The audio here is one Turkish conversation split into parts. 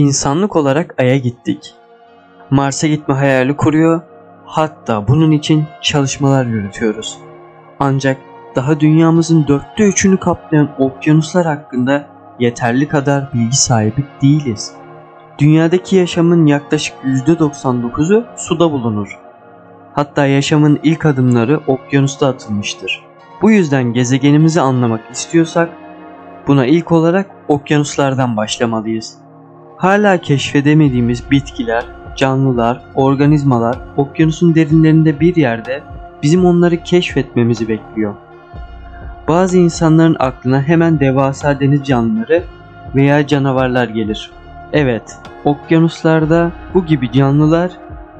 İnsanlık olarak Ay'a gittik. Mars'a gitme hayali kuruyor, hatta bunun için çalışmalar yürütüyoruz. Ancak daha dünyamızın dörtte üçünü kaplayan okyanuslar hakkında yeterli kadar bilgi sahibi değiliz. Dünyadaki yaşamın yaklaşık %99'u suda bulunur. Hatta yaşamın ilk adımları okyanusta atılmıştır. Bu yüzden gezegenimizi anlamak istiyorsak buna ilk olarak okyanuslardan başlamalıyız. Hala keşfedemediğimiz bitkiler, canlılar, organizmalar okyanusun derinlerinde bir yerde bizim onları keşfetmemizi bekliyor. Bazı insanların aklına hemen devasa deniz canlıları veya canavarlar gelir. Evet, okyanuslarda bu gibi canlılar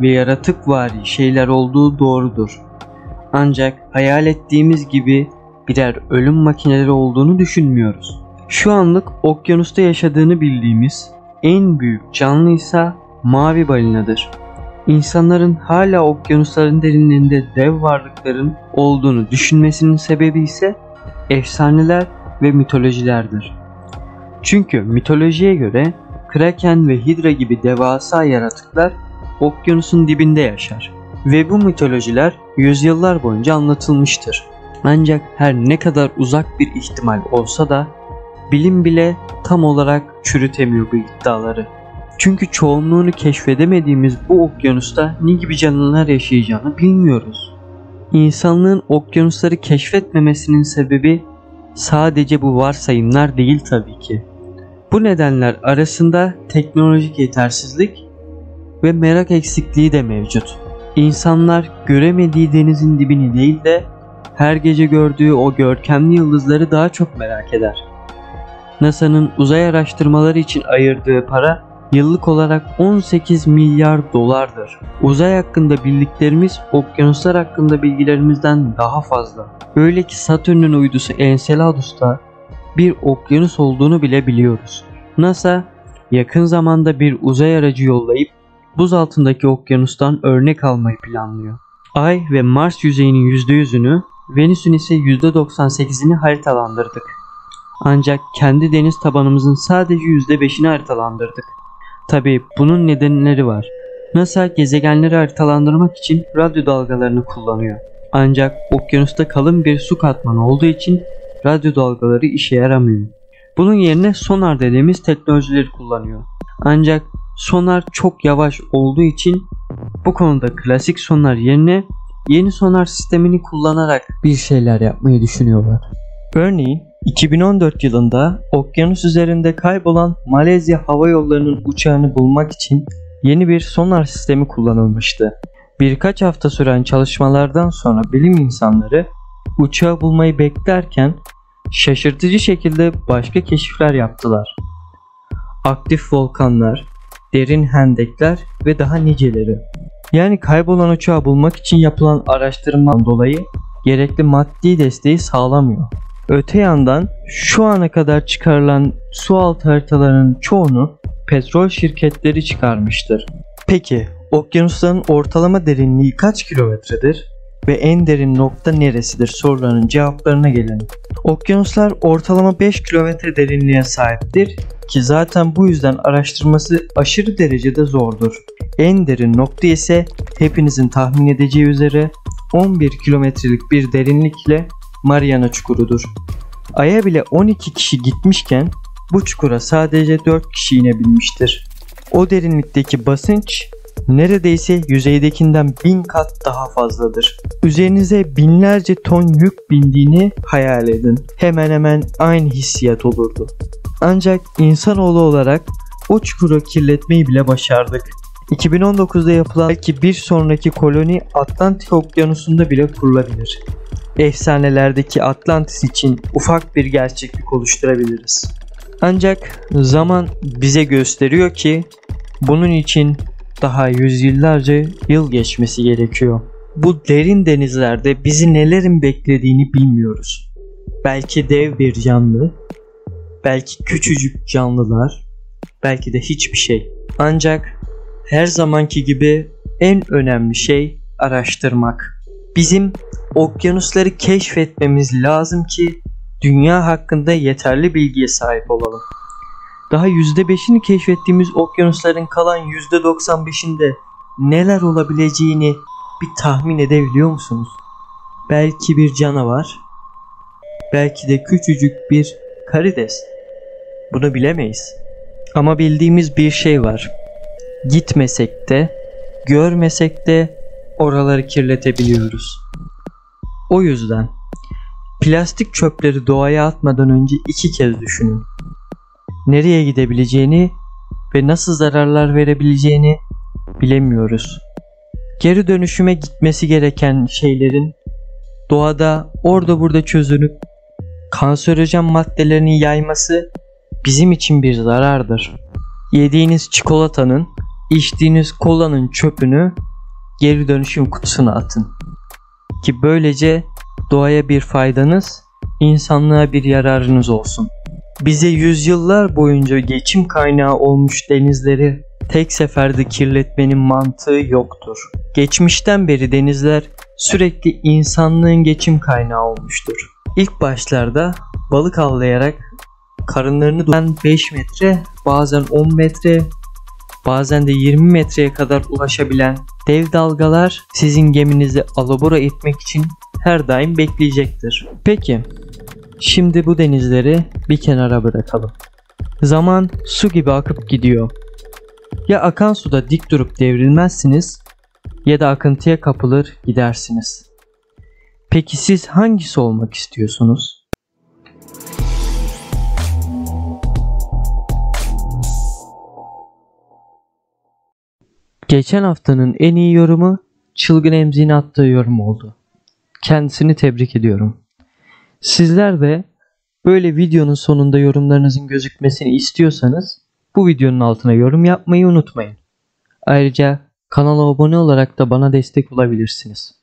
ve yaratıkvari şeyler olduğu doğrudur. Ancak hayal ettiğimiz gibi birer ölüm makineleri olduğunu düşünmüyoruz. Şu anlık okyanusta yaşadığını bildiğimiz en büyük canlı ise mavi balinadır. İnsanların hala okyanusların derinlerinde dev varlıkların olduğunu düşünmesinin sebebi ise efsaneler ve mitolojilerdir. Çünkü mitolojiye göre Kraken ve Hidra gibi devasa yaratıklar okyanusun dibinde yaşar ve bu mitolojiler yüzyıllar boyunca anlatılmıştır. Ancak her ne kadar uzak bir ihtimal olsa da bilim bile tam olarak çürütemiyor bu iddiaları. Çünkü çoğunluğunu keşfedemediğimiz bu okyanusta ne gibi canlılar yaşayacağını bilmiyoruz. İnsanlığın okyanusları keşfetmemesinin sebebi sadece bu varsayımlar değil tabii ki. Bu nedenler arasında teknolojik yetersizlik ve merak eksikliği de mevcut. İnsanlar göremediği denizin dibini değil de her gece gördüğü o görkemli yıldızları daha çok merak eder. NASA'nın uzay araştırmaları için ayırdığı para yıllık olarak 18 milyar dolardır. Uzay hakkında bildiklerimiz okyanuslar hakkında bilgilerimizden daha fazla. Öyle ki Satürn'ün uydusu Enceladus'ta bir okyanus olduğunu bile biliyoruz. NASA yakın zamanda bir uzay aracı yollayıp buz altındaki okyanustan örnek almayı planlıyor. Ay ve Mars yüzeyinin %100'ünü, Venüs'ün ise %98'ini haritalandırdık. Ancak kendi deniz tabanımızın sadece %5'ini haritalandırdık. Tabi bunun nedenleri var. NASA gezegenleri haritalandırmak için radyo dalgalarını kullanıyor. Ancak okyanusta kalın bir su katmanı olduğu için radyo dalgaları işe yaramıyor. Bunun yerine sonar dediğimiz teknolojileri kullanıyor. Ancak sonar çok yavaş olduğu için bu konuda klasik sonar yerine yeni sonar sistemini kullanarak bir şeyler yapmayı düşünüyorlar. Örneğin 2014 yılında okyanus üzerinde kaybolan Malezya Hava Yolları'nın uçağını bulmak için yeni bir sonar sistemi kullanılmıştı. Birkaç hafta süren çalışmalardan sonra bilim insanları uçağı bulmayı beklerken şaşırtıcı şekilde başka keşifler yaptılar. Aktif volkanlar, derin hendekler ve daha niceleri. Yani kaybolan uçağı bulmak için yapılan araştırmadan dolayı gerekli maddi desteği sağlamıyor. Öte yandan şu ana kadar çıkarılan su altı haritalarının çoğunu petrol şirketleri çıkarmıştır. Peki okyanusların ortalama derinliği kaç kilometredir? Ve en derin nokta neresidir sorularının cevaplarına gelelim. Okyanuslar ortalama 5 kilometre derinliğe sahiptir ki zaten bu yüzden araştırması aşırı derecede zordur. En derin nokta ise hepinizin tahmin edeceği üzere 11 kilometrelik bir derinlikle Mariana Çukuru'dur. Ay'a bile 12 kişi gitmişken bu çukura sadece 4 kişi inebilmiştir. O derinlikteki basınç neredeyse yüzeydekinden bin kat daha fazladır. Üzerinize binlerce ton yük bindiğini hayal edin. Hemen hemen aynı hissiyat olurdu. Ancak insanoğlu olarak o çukuru kirletmeyi bile başardık. 2019'da yapılan belki bir sonraki koloni Atlantik Okyanusu'nda bile kurulabilir. Efsanelerdeki Atlantis için ufak bir gerçeklik oluşturabiliriz. Ancak zaman bize gösteriyor ki bunun için daha yüzyıllarca yıl geçmesi gerekiyor. Bu derin denizlerde bizi nelerin beklediğini bilmiyoruz. Belki dev bir canlı, belki küçücük canlılar, belki de hiçbir şey. Ancak her zamanki gibi en önemli şey araştırmak. Bizim okyanusları keşfetmemiz lazım ki dünya hakkında yeterli bilgiye sahip olalım. daha %5'ini keşfettiğimiz okyanusların kalan %95'inde neler olabileceğini bir tahmin edebiliyor musunuz? Belki bir canavar, belki de küçücük bir karides. Bunu bilemeyiz. Ama bildiğimiz bir şey var. Gitmesek de, görmesek de oraları kirletebiliyoruz. O yüzden plastik çöpleri doğaya atmadan önce iki kez düşünün. Nereye gidebileceğini ve nasıl zararlar verebileceğini bilemiyoruz. Geri dönüşüme gitmesi gereken şeylerin doğada orada burada çözünüp kanserojen maddelerini yayması bizim için bir zarardır. Yediğiniz çikolatanın, içtiğiniz kolanın çöpünü geri dönüşüm kutusuna atın. Ki böylece doğaya bir faydanız, insanlığa bir yararınız olsun. Bize yüzyıllar boyunca geçim kaynağı olmuş denizleri tek seferde kirletmenin mantığı yoktur. Geçmişten beri denizler sürekli insanlığın geçim kaynağı olmuştur. İlk başlarda balık avlayarak karınlarını doyuran 5 metre, bazen 10 metre, bazen de 20 metreye kadar ulaşabilen dev dalgalar sizin geminizi alabora etmek için her daim bekleyecektir. Peki, şimdi bu denizleri bir kenara bırakalım. Zaman su gibi akıp gidiyor. Ya akan suda dik durup devrilmezsiniz ya da akıntıya kapılır gidersiniz. Peki siz hangisi olmak istiyorsunuz? Geçen haftanın en iyi yorumu Çılgın Emzi'nin attığı yorum oldu. Kendisini tebrik ediyorum. Sizler de böyle videonun sonunda yorumlarınızın gözükmesini istiyorsanız bu videonun altına yorum yapmayı unutmayın. Ayrıca kanala abone olarak da bana destek olabilirsiniz.